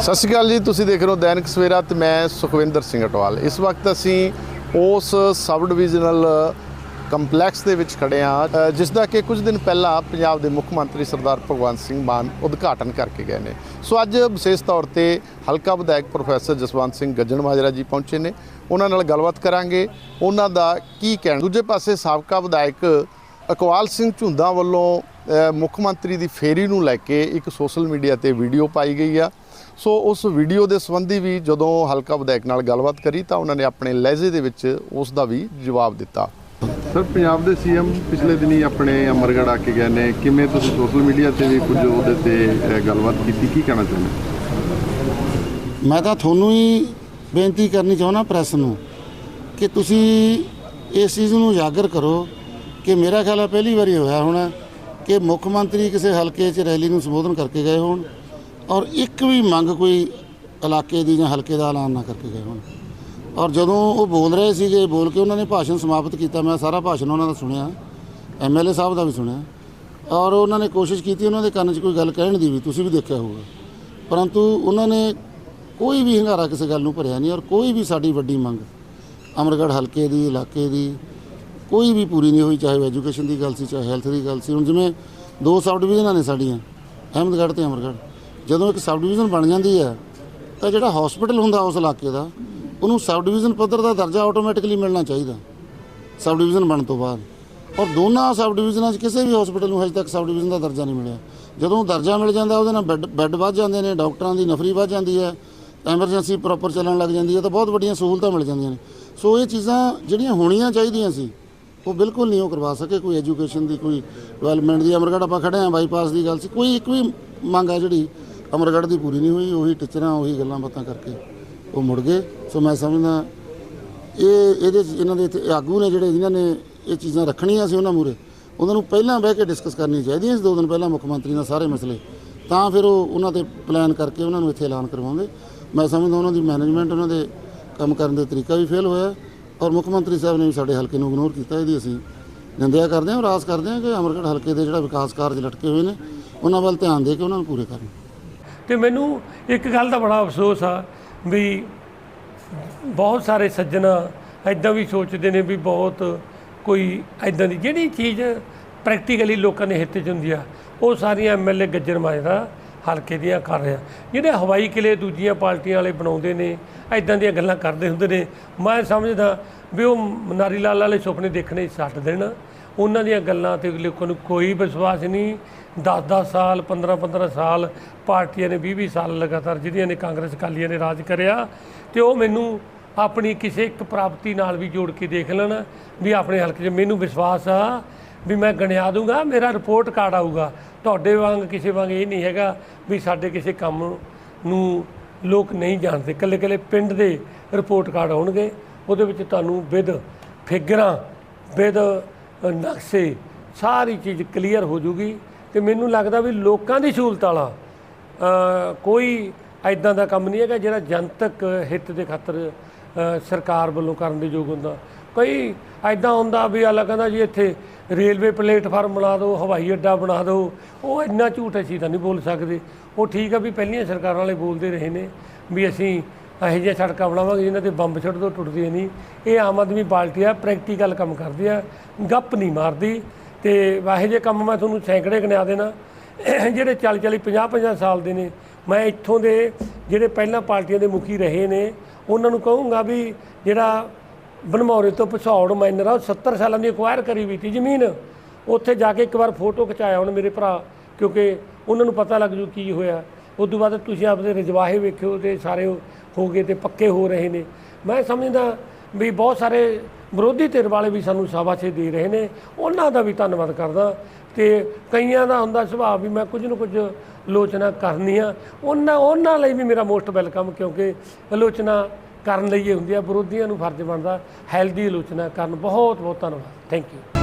ਸਤਿ ਸ਼੍ਰੀ ਅਕਾਲ ਜੀ, ਤੁਸੀਂ ਦੇਖ ਰਹੇ ਹੋ ਦੈਨਿਕ ਸਵੇਰਾ ਤੇ ਮੈਂ ਸੁਖਵਿੰਦਰ ਸਿੰਘ ਅਟਵਾਲ। ਇਸ ਵਕਤ ਅਸੀਂ ਉਸ ਸਬ ਡਿਵੀਜ਼ਨਲ ਕੰਪਲੈਕਸ ਦੇ ਵਿੱਚ ਖੜੇ ਹਾਂ ਜਿਸ ਦਾ ਕਿ ਕੁਝ ਦਿਨ ਪਹਿਲਾਂ ਪੰਜਾਬ ਦੇ ਮੁੱਖ ਮੰਤਰੀ ਸਰਦਾਰ ਭਗਵੰਤ ਸਿੰਘ ਮਾਨ ਉਦਘਾਟਨ ਕਰਕੇ ਗਏ ਨੇ। ਸੋ ਅੱਜ ਵਿਸ਼ੇਸ਼ ਤੌਰ ਤੇ ਹਲਕਾ ਵਿਧਾਇਕ ਪ੍ਰੋਫੈਸਰ ਜਸਵੰਤ ਸਿੰਘ ਗੱਜਣ ਮਾਜਰਾ ਜੀ ਪਹੁੰਚੇ ਨੇ। ਉਹਨਾਂ ਨਾਲ ਗੱਲਬਾਤ ਕਰਾਂਗੇ। ਉਹਨਾਂ ਦਾ ਕੀ ਕਹਿਣਾ? ਦੂਜੇ ਪਾਸੇ ਸਾਬਕਾ ਵਿਧਾਇਕ ਅਕਵਾਲ ਸਿੰਘ ਝੁੰਦਾ ਵੱਲੋਂ ਮੁੱਖ ਮੰਤਰੀ ਦੀ ਫੇਰੀ ਨੂੰ ਲੈ ਕੇ ਇੱਕ ਸੋਸ਼ਲ ਮੀਡੀਆ ਤੇ ਵੀਡੀਓ ਪਾਈ ਗਈ ਆ। ਸੋ ਉਸ ਵੀਡੀਓ ਦੇ ਸੰਬੰਧੀ ਵੀ ਜਦੋਂ ਹਲਕਾ ਵਿਧਾਇਕ ਨਾਲ ਗੱਲਬਾਤ ਕਰੀ ਤਾਂ ਉਹਨਾਂ ਨੇ ਆਪਣੇ ਲਹਿਜੇ ਦੇ ਵਿੱਚ ਉਸ ਦਾ ਵੀ ਜਵਾਬ ਦਿੱਤਾ। ਸਰ ਪੰਜਾਬ ਦੇ ਸੀਐਮ ਪਿਛਲੇ ਦਿਨੀ ਆਪਣੇ ਅਮਰਗੜ੍ਹ ਆ ਕੇ ਗਏ ਨੇ। ਕਿਵੇਂ ਤੁਸੀਂ ਸੋਸ਼ਲ ਮੀਡੀਆ ਤੇ ਵੀ ਕੁਝ ਉਹਦੇ ਤੇ ਗੱਲਬਾਤ ਕੀਤੀ? ਕੀ ਕਹਿਣਾ ਚਾਹੁੰਦੇ? ਮੈਂ ਤਾਂ ਤੁਹਾਨੂੰ ਹੀ ਬੇਨਤੀ ਕਰਨੀ ਚਾਹੁੰਦਾ ਪ੍ਰੈਸ ਨੂੰ ਕਿ ਤੁਸੀਂ ਇਸ ਚੀਜ਼ ਨੂੰ ਉਜਾਗਰ ਕਰੋ ਕਿ ਮੇਰਾ ਖਿਆਲ ਹੈ ਪਹਿਲੀ ਵਾਰੀ ਹੋਇਆ ਹੋਣਾ। ਕਿ ਮੁੱਖ ਮੰਤਰੀ ਕਿਸੇ ਹਲਕੇ 'ਚ ਰੈਲੀ ਨੂੰ ਸੰਬੋਧਨ ਕਰਕੇ ਗਏ ਹੋਣ ਔਰ ਇੱਕ ਵੀ ਮੰਗ ਕੋਈ ਇਲਾਕੇ ਦੀ ਜਾਂ ਹਲਕੇ ਦਾ ਐਲਾਨ ਨਾ ਕਰਕੇ ਗਏ ਹੋਣ। ਔਰ ਜਦੋਂ ਉਹ ਬੋਲ ਰਹੇ ਸੀਗੇ, ਬੋਲ ਕੇ ਉਹਨਾਂ ਨੇ ਭਾਸ਼ਣ ਸਮਾਪਤ ਕੀਤਾ, ਮੈਂ ਸਾਰਾ ਭਾਸ਼ਣ ਉਹਨਾਂ ਦਾ ਸੁਣਿਆ ਐਮਐਲਏ ਸਾਹਿਬ ਦਾ ਵੀ ਸੁਣਿਆ। ਔਰ ਉਹਨਾਂ ਨੇ ਕੋਸ਼ਿਸ਼ ਕੀਤੀ ਉਹਨਾਂ ਦੇ ਕੰਨ 'ਚ ਕੋਈ ਗੱਲ ਕਹਿਣ ਦੀ ਵੀ, ਤੁਸੀਂ ਵੀ ਦੇਖਿਆ ਹੋਊਗਾ। ਪਰੰਤੂ ਉਹਨਾਂ ਨੇ ਕੋਈ ਵੀ ਹੰਗਾਰਾ ਕਿਸੇ ਗੱਲ ਨੂੰ ਭਰਿਆ ਨਹੀਂ ਔਰ ਕੋਈ ਵੀ ਸਾਡੀ ਵੱਡੀ ਮੰਗ ਅਮਰਗੜ੍ਹ ਹਲਕੇ ਦੀ, ਇਲਾਕੇ ਦੀ ਕੋਈ ਵੀ ਪੂਰੀ ਨਹੀਂ ਹੋਈ, ਚਾਹੇ ਐਜੂਕੇਸ਼ਨ ਦੀ ਗੱਲ ਸੀ, ਚਾਹੇ ਹੈਲਥ ਦੀ ਗੱਲ ਸੀ। ਹੁਣ ਜਿਵੇਂ ਦੋ ਸਬ ਡਿਵੀਜ਼ਨਾਂ ਨੇ ਸਾਡੀਆਂ, ਅਹਿਮਦਗੜ੍ਹ ਤੇ ਅਮਰਗੜ੍ਹ। ਜਦੋਂ ਇੱਕ ਸਬ ਡਿਵੀਜ਼ਨ ਬਣ ਜਾਂਦੀ ਹੈ, ਤਾਂ ਜਿਹੜਾ ਹਸਪੀਟਲ ਹੁੰਦਾ ਉਸ ਇਲਾਕੇ ਦਾ, ਉਹਨੂੰ ਸਬ ਡਿਵੀਜ਼ਨ ਪੱਧਰ ਦਾ ਦਰਜਾ ਆਟੋਮੈਟਿਕਲੀ ਮਿਲਣਾ ਚਾਹੀਦਾ ਸਬ ਡਿਵੀਜ਼ਨ ਬਣਨ ਤੋਂ ਬਾਅਦ। ਔਰ ਦੋਨਾਂ ਸਬ ਡਿਵੀਜ਼ਨਾਂ 'ਚ ਕਿਸੇ ਵੀ ਹਸਪੀਟਲ ਨੂੰ ਹਜੇ ਤੱਕ ਸਬ ਡਿਵੀਜ਼ਨ ਦਾ ਦਰਜਾ ਨਹੀਂ ਮਿਲਿਆ। ਜਦੋਂ ਦਰਜਾ ਮਿਲ ਜਾਂਦਾ, ਉਹਦੇ ਨਾਲ ਬੈੱਡ ਬੈੱਡ ਵੱਧ ਜਾਂਦੇ ਨੇ, ਡਾਕਟਰਾਂ ਦੀ ਨਫਰੀ ਵੱਧ ਜਾਂਦੀ ਹੈ ਐਮਰਜੈਂਸੀ ਪ੍ਰੋਪਰ ਚੱਲਣ ਲੱਗ ਜਾਂਦੀ ਹੈ, ਤਾਂ ਬਹੁਤ ਵੱਡੀਆਂ ਸਹੂਲਤਾਂ ਮਿਲ ਜਾਂਦੀਆਂ ਨੇ। ਸੋ ਇਹ ਚੀਜ਼ਾਂ ਜਿਹੜੀਆਂ ਹੋਣੀਆਂ ਚਾਹੀਦੀਆਂ ਸੀ ਉਹ ਬਿਲਕੁਲ ਨਹੀਂ ਉਹ ਕਰਵਾ ਸਕੇ ਕੋਈ ਐਜੂਕੇਸ਼ਨ ਦੀ, ਕੋਈ ਡਿਵੈਲਪਮੈਂਟ ਦੀ। ਅਮਰਗੜ੍ਹ ਆਪਾਂ ਖੜੇ ਆ ਬਾਈਪਾਸ ਦੀ ਗੱਲ ਸੀ। ਕੋਈ ਇੱਕ ਵੀ ਮੰਗ ਆ ਜਿਹੜੀ ਅਮਰਗੜ੍ਹ ਦੀ ਪੂਰੀ ਨਹੀਂ ਹੋਈ, ਉਹੀ ਟੀਚਰਾਂ, ਉਹੀ ਗੱਲਾਂ ਬਾਤਾਂ ਕਰਕੇ ਉਹ ਮੁੜ ਗਏ। ਸੋ ਮੈਂ ਸਮਝਦਾ, ਇਹ, ਇਹਦੇ 'ਚ ਇਹਨਾਂ ਦੇ ਇੱਥੇ ਆਗੂ ਨੇ ਜਿਹੜੇ ਜਿਨ੍ਹਾਂ ਨੇ ਇਹ ਚੀਜ਼ਾਂ ਰੱਖਣੀਆਂ ਸੀ ਉਹਨਾਂ ਮੂਰੇ ਉਹਨਾਂ ਨੂੰ ਪਹਿਲਾਂ ਬਹਿ ਕੇ ਡਿਸਕਸ ਕਰਨੀ ਚਾਹੀਦੀਆਂ ਸੀ ਦੋ ਦਿਨ ਪਹਿਲਾਂ ਮੁੱਖ ਮੰਤਰੀ ਨਾਲ ਸਾਰੇ ਮਸਲੇ, ਤਾਂ ਫਿਰ ਉਹ ਉਹਨਾਂ ਤੇ ਪਲਾਨ ਕਰਕੇ ਉਹਨਾਂ ਨੂੰ ਇੱਥੇ ਐਲਾਨ ਕਰਵਾਉਂਦੇ। ਮੈਂ ਸਮਝਦਾ ਉਹਨਾਂ ਦੀ ਮੈਨੇਜਮੈਂਟ ਉਹਨਾਂ ਦੇ ਕੰਮ ਕਰਨ ਦਾ ਤਰੀਕਾ ਵੀ ਫੇਲ ਹੋਇਆ। ਔਰ ਮੁੱਖ ਮੰਤਰੀ ਸਾਹਿਬ ਨੇ ਵੀ ਸਾਡੇ ਹਲਕੇ ਨੂੰ ਇਗਨੋਰ ਕੀਤਾ, ਇਹਦੀ ਅਸੀਂ ਨਿੰਦਿਆ ਕਰਦੇ ਹਾਂ ਔਰ ਆਸ ਕਰਦੇ ਹਾਂ ਕਿ ਅਮਰਗੜ੍ਹ ਹਲਕੇ ਦੇ ਜਿਹੜਾ ਵਿਕਾਸ ਕਾਰਜ ਲਟਕੇ ਹੋਏ ਨੇ, ਉਹਨਾਂ ਵੱਲ ਧਿਆਨ ਦੇ ਕੇ ਉਹਨਾਂ ਨੂੰ ਪੂਰੇ ਕਰਨ। ਤੇ ਮੈਨੂੰ ਇੱਕ ਗੱਲ ਦਾ ਬੜਾ ਅਫਸੋਸ ਆ ਵੀ ਬਹੁਤ ਸਾਰੇ ਸੱਜਣ ਐਦਾਂ ਵੀ ਸੋਚਦੇ ਨੇ ਵੀ ਬਹੁਤ ਕੋਈ ਐਦਾਂ ਦੀ ਜਿਹੜੀ ਚੀਜ਼ ਪ੍ਰੈਕਟੀਕਲੀ ਲੋਕਾਂ ਦੇ ਹਿੱਤ 'ਚ ਹੁੰਦੀ ਆ, ਉਹ ਸਾਰੀਆਂ ਐਮਐਲਏ ਗੱਜਰ ਮਾਜਰਾ ਹਲਕੇ ਦੀਆਂ ਕਰ ਰਿਹਾ। ਜਿਹੜੇ ਹਵਾਈ ਕਿਲੇ ਦੂਜੀਆਂ ਪਾਰਟੀਆਂ ਵਾਲੇ ਬਣਾਉਂਦੇ ਨੇ ਐਦਾਂ ਦੀਆਂ ਗੱਲਾਂ ਕਰਦੇ ਹੁੰਦੇ ਨੇ, ਮੈਂ ਸਮਝਦਾ ਵੀ ਉਹ ਨਾਰੀ ਲਾਲ ਵਾਲੇ ਸੁਪਨੇ ਦੇਖਣੇ ਛੱਡ ਦੇਣ। ਉਹਨਾਂ ਦੀਆਂ ਗੱਲਾਂ ਤੇ ਲੋਕਾਂ ਨੂੰ ਕੋਈ ਵਿਸ਼ਵਾਸ ਨਹੀਂ। 10-10 ਸਾਲ 15-15 ਸਾਲ ਪਾਰਟੀਆਂ ਨੇ 20-20 ਸਾਲ ਲਗਾਤਾਰ ਜਿਹਦੀਆਂ ਨੇ ਕਾਂਗਰਸ ਅਕਾਲੀਆਂ ਨੇ ਰਾਜ ਕਰਿਆ ਤੇ ਉਹ ਮੈਨੂੰ ਆਪਣੀ ਕਿਸੇ ਇੱਕ ਪ੍ਰਾਪਤੀ ਨਾਲ ਵੀ ਜੋੜ ਕੇ ਦੇਖ ਲੈਣ ਵੀ ਆਪਣੇ ਹਲਕੇ 'ਚ ਮੈਨੂੰ ਵਿਸ਼ਵਾਸ ਆ ਵੀ ਮੈਂ ਗਣਿਆ ਦੂੰਗਾ, ਮੇਰਾ ਰਿਪੋਰਟ ਕਾਰਡ ਆਊਗਾ। ਤੁਹਾਡੇ ਵਾਂਗ, ਕਿਸੇ ਵਾਂਗ ਇਹ ਨਹੀਂ ਹੈਗਾ ਵੀ ਸਾਡੇ ਕਿਸੇ ਕੰਮ ਨੂੰ ਲੋਕ ਨਹੀਂ ਜਾਣਦੇ। ਕੱਲੇ ਕੱਲੇ ਪਿੰਡ ਦੇ ਰਿਪੋਰਟ ਕਾਰਡ ਆਉਣਗੇ। ਉਹਦੇ ਵਿੱਚ ਤੁਹਾਨੂੰ ਵਿਦ ਫਿਗਰਾਂ ਵਿਦ ਨਕਸ਼ੇ, ਸਾਰੀ ਚੀਜ਼ ਕਲੀਅਰ ਹੋ ਜੂਗੀ। ਤੇ ਮੈਨੂੰ ਲੱਗਦਾ ਵੀ ਲੋਕਾਂ ਦੀ ਸਹੂਲਤ ਵਾਲਾ ਕੋਈ ਐਦਾਂ ਦਾ ਕੰਮ ਨਹੀਂ ਹੈਗਾ ਜਿਹੜਾ ਜਨਤਕ ਹਿੱਤ ਦੇ ਖਾਤਰ ਸਰਕਾਰ ਵੱਲੋਂ ਕਰਨ ਦੇ ਯੋਗ ਹੁੰਦਾ। ਕਈ ਐਦਾਂ ਹੁੰਦਾ ਵੀ ਆਲਾ ਕਹਿੰਦਾ ਜੀ ਇੱਥੇ ਰੇਲਵੇ ਪਲੇਟਫਾਰਮ ਬਣਾ ਦਿਓ, ਹਵਾਈ ਅੱਡਾ ਬਣਾ ਦਿਓ, ਉਹ ਇੰਨਾ ਝੂਠ ਅਸੀਂ ਤਾਂ ਨਹੀਂ ਬੋਲ ਸਕਦੇ। ਉਹ ਠੀਕ ਆ ਵੀ ਪਹਿਲੀਆਂ ਸਰਕਾਰਾਂ ਵਾਲੇ ਬੋਲਦੇ ਰਹੇ ਨੇ ਵੀ ਅਸੀਂ ਇਹੋ ਜਿਹੀਆਂ ਸੜਕਾਂ ਬਣਾਵਾਂਗੇ ਜਿਨ੍ਹਾਂ ਤੇ ਬੰਬ ਛੱਡ ਦੋ, ਟੁੱਟਦੀਆਂ ਨਹੀਂ। ਇਹ ਆਮ ਆਦਮੀ ਪਾਰਟੀ ਆ, ਪ੍ਰੈਕਟੀਕਲ ਕੰਮ ਕਰਦੀ ਆ, ਗੱਪ ਨਹੀਂ ਮਾਰਦੀ। ਤੇ ਇਹੋ ਜਿਹੇ ਕੰਮ ਮੈਂ ਤੁਹਾਨੂੰ ਸੈਂਕੜੇ ਗਿਣਾ ਦੇਣਾ। ਜਿਹੜੇ 40 40 50 50 ਸਾਲ ਦੇ ਨੇ, ਮੈਂ ਇੱਥੋਂ ਦੇ ਜਿਹੜੇ ਪਹਿਲਾਂ ਪਾਰਟੀਆਂ ਦੇ ਮੁਖੀ ਰਹੇ ਨੇ, ਉਹਨਾਂ ਨੂੰ ਕਹੂੰਗਾ ਵੀ ਜਿਹੜਾ ਬਨਮੌਰੇ ਤੋਂ ਪਛੌੜ ਮਾਈਨਰ ਆ ਉਹ 70 ਸਾਲਾਂ ਦੀ ਅਕਵਾਇਰ ਕਰੀ ਵੀ ਤੀ ਜ਼ਮੀਨ। ਉੱਥੇ ਜਾ ਕੇ ਇੱਕ ਵਾਰ ਫੋਟੋ ਖਿਚਾਇਆ ਹੁਣ ਮੇਰੇ ਭਰਾ, ਕਿਉਂਕਿ ਉਹਨਾਂ ਨੂੰ ਪਤਾ ਲੱਗ ਜੂ ਕੀ ਹੋਇਆ। ਉਸ ਤੋਂ ਬਾਅਦ ਤੁਸੀਂ ਆਪਦੇ ਰਜਵਾਹੇ ਵੇਖਿਓ ਤੇ ਸਾਰੇ ਹੋ ਗਏ ਤੇ ਪੱਕੇ ਹੋ ਰਹੇ ਨੇ। ਮੈਂ ਸਮਝਦਾ ਵੀ ਬਹੁਤ ਸਾਰੇ ਵਿਰੋਧੀ ਧਿਰ ਵਾਲੇ ਵੀ ਸਾਨੂੰ ਸ਼ਾਬਾਸ਼ੇ ਦੇ ਰਹੇ ਨੇ। ਉਹਨਾਂ ਦਾ ਵੀ ਧੰਨਵਾਦ ਕਰਦਾ ਤੇ ਕਈਆਂ ਦਾ ਹੁੰਦਾ ਸੁਭਾਅ ਵੀ ਮੈਂ ਕੁਝ ਨਾ ਕੁਝ ਆਲੋਚਨਾ ਕਰਨੀ ਆ। ਉਹਨਾਂ ਉਹਨਾਂ ਲਈ ਵੀ ਮੇਰਾ ਮੋਸਟ ਵੈਲਕਮ ਕਿਉਂਕਿ ਆਲੋਚਨਾ ਕਰਨ ਲਈ ਇਹ ਹੁੰਦੀ ਆ, ਵਿਰੋਧੀਆਂ ਨੂੰ ਫਰਜ਼ ਬਣਦਾ, ਹੈਲਦੀ ਆਲੋਚਨਾ ਕਰਨ। ਬਹੁਤ ਬਹੁਤ ਧੰਨਵਾਦ। Thank you